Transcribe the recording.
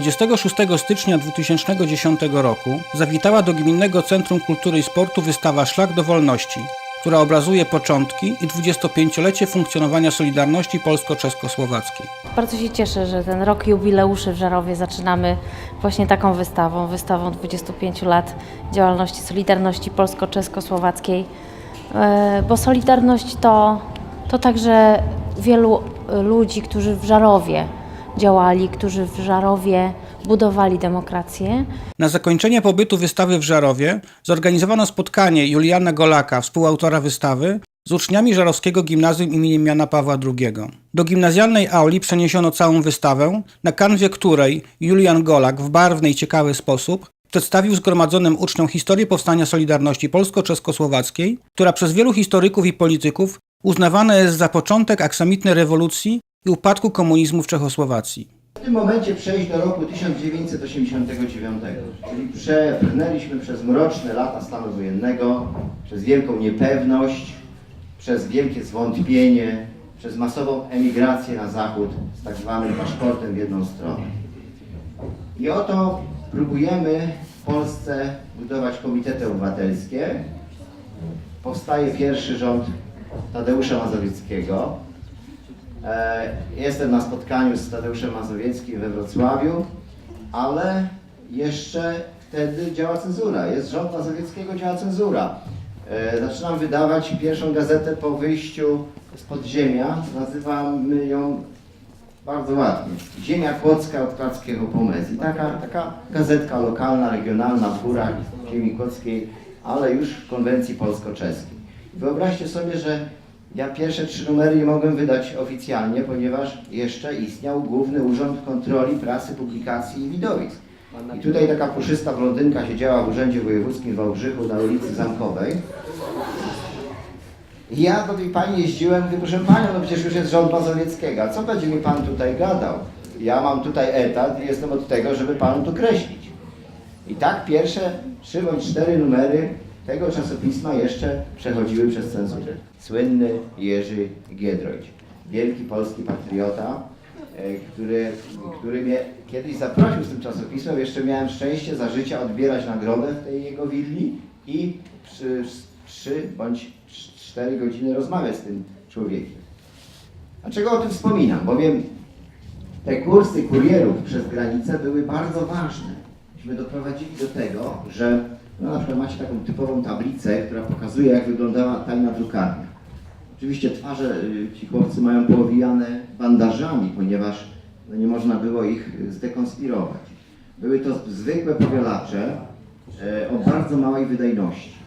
26 stycznia 2010 roku zawitała do Gminnego Centrum Kultury i Sportu wystawa Szlak do Wolności, która obrazuje początki i 25-lecie funkcjonowania Solidarności Polsko-Czeskosłowackiej. Bardzo się cieszę, że ten rok jubileuszy w Żarowie zaczynamy właśnie taką wystawą, wystawą 25 lat działalności Solidarności Polsko-Czeskosłowackiej, E, bo Solidarność to, to także wielu ludzi, którzy w Żarowie działali, którzy w Żarowie budowali demokrację. Na zakończenie pobytu wystawy w Żarowie zorganizowano spotkanie Juliana Golaka, współautora wystawy, z uczniami Żarowskiego Gimnazjum im. Jana Pawła II. Do gimnazjalnej auli przeniesiono całą wystawę, na kanwie której Julian Golak w barwny i ciekawy sposób przedstawił zgromadzonym uczniom historię powstania Solidarności Polsko-Czeskosłowackiej, która przez wielu historyków i polityków uznawana jest za początek aksamitnej rewolucji i upadku komunizmu w Czechosłowacji. W tym momencie przejść do roku 1989, czyli przebrnęliśmy przez mroczne lata stanu wojennego, przez wielką niepewność, przez wielkie zwątpienie, przez masową emigrację na zachód z tak zwanym paszportem w jedną stronę. I oto próbujemy w Polsce budować komitety obywatelskie. Powstaje pierwszy rząd Tadeusza Mazowieckiego. E, Jestem na spotkaniu z Tadeuszem Mazowieckim we Wrocławiu, ale jeszcze wtedy działa cenzura. Jest rząd Mazowieckiego, działa cenzura. E, Zaczynam wydawać pierwszą gazetę po wyjściu z podziemia. Nazywamy ją bardzo ładnie. Ziemia Kłodzka od Kładzkiego Pomezji. Taka, taka gazetka lokalna, regionalna w górach ziemi kłodzkiej, ale już w konwencji polsko-czeskiej. Wyobraźcie sobie, że ja pierwsze trzy numery nie mogłem wydać oficjalnie, ponieważ jeszcze istniał Główny Urząd Kontroli Prasy, Publikacji i Widowisk. I tutaj taka puszysta blondynka siedziała w Urzędzie Wojewódzkim w Wałbrzychu na ulicy Zamkowej. I ja do tej pani jeździłem, mówię, proszę panią, no przecież już jest rząd Mazowieckiego, a co będzie mi pan tutaj gadał? Ja mam tutaj etat i jestem od tego, żeby panu tu kreślić. I tak pierwsze trzy bądź cztery numery tego czasopisma jeszcze przechodziły przez cenzurę. Słynny Jerzy Giedroyć, wielki polski patriota, e, który, który mnie kiedyś zaprosił z tym czasopismem. Jeszcze miałem szczęście za życia odbierać nagrodę w tej jego willi i przy trzy bądź cztery godziny rozmawiać z tym człowiekiem. Dlaczego o tym wspominam? Bowiem te kursy kurierów przez granicę były bardzo ważne. Myśmy doprowadzili do tego, że no na przykład macie taką typową tablicę, która pokazuje, jak wyglądała tajna drukarnia. Oczywiście twarze y, ci chłopcy mają poowijane bandażami, ponieważ no, nie można było ich y, zdekonspirować. Były to zwykłe powielacze e, o bardzo małej wydajności.